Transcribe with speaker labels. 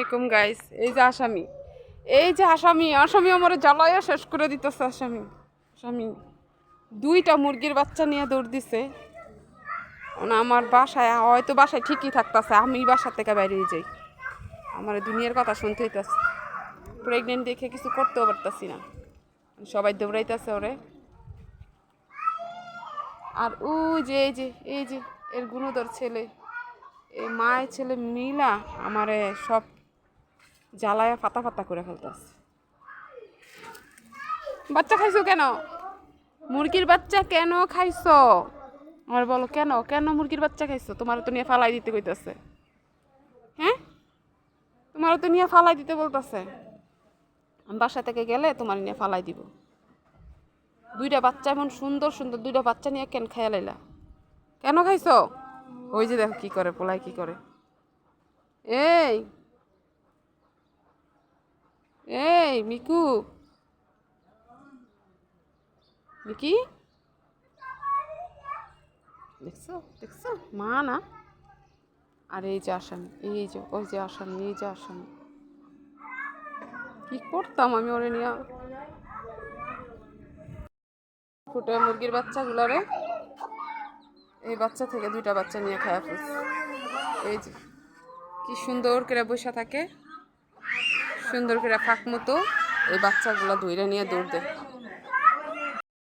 Speaker 1: আসসালামাইকুম গাইস এই যে আসামি। এই যে আসামি আসামি আমার জ্বালাইয়া শেষ করে দিতেছে আসামি। আসামি। দুইটা মুরগির বাচ্চা নিয়ে দৌড় দিছে। আমার বাসায়, হয়তো বাসায় ঠিকই থাকতেছে, আমি বাসা থেকে বেরিয়ে যাই। আমার দুনিয়ার কথা শুনতে হইতেছে। প্রেগনেন্ট দেখে কিছু করতেও পারতাছি না। সবাই দৌড়াইতেছে ওরে। আর ও যে, এই যে এই যে, এর গুণধর ছেলে। এই মায়ের ছেলে মিলা আমারে সব জ্বালায়া ফাতা ফাতা করে ফেলতেছে। বাচ্চা খাইছো কেন? মুরগির বাচ্চা কেন খাইছো? আমার বলো, কেন? কেন মুরগির বাচ্চা খাইছো? তোমার তো নিয়ে ফালাই দিতে কইতাছে। হ্যাঁ? তোমার তো নিয়ে ফালাই দিতে বলতেছে। বাসা থেকে গেলে তোমার নিয়ে ফালাই দিব। দুইটা বাচ্চা এমন সুন্দর সুন্দর দুইটা বাচ্চা নিয়ে কেন খাইয়া লাইলা? কেন খাইছো? ওই যে দেখো কি করে পোলাই কি করে। এই এই, মিকু। মিকি? দেখছ? দেখছ? মা না? আর, এই যে আসামি, এই যে, ওই যে আসামি, এই যে আসামি। কি করতাম আমি ওরে নিয়ে? ফুটে মুরগির বাচ্চাগুলারে এই বাচ্চা থেকে দুইটা বাচ্চা নিয়ে খাওয়া এই যে, কি সুন্দর করে বসে থাকে। সুন্দর করে ফাঁক মতো এই বাচ্চাগুলো ধইরা নিয়ে দৌড় দেয়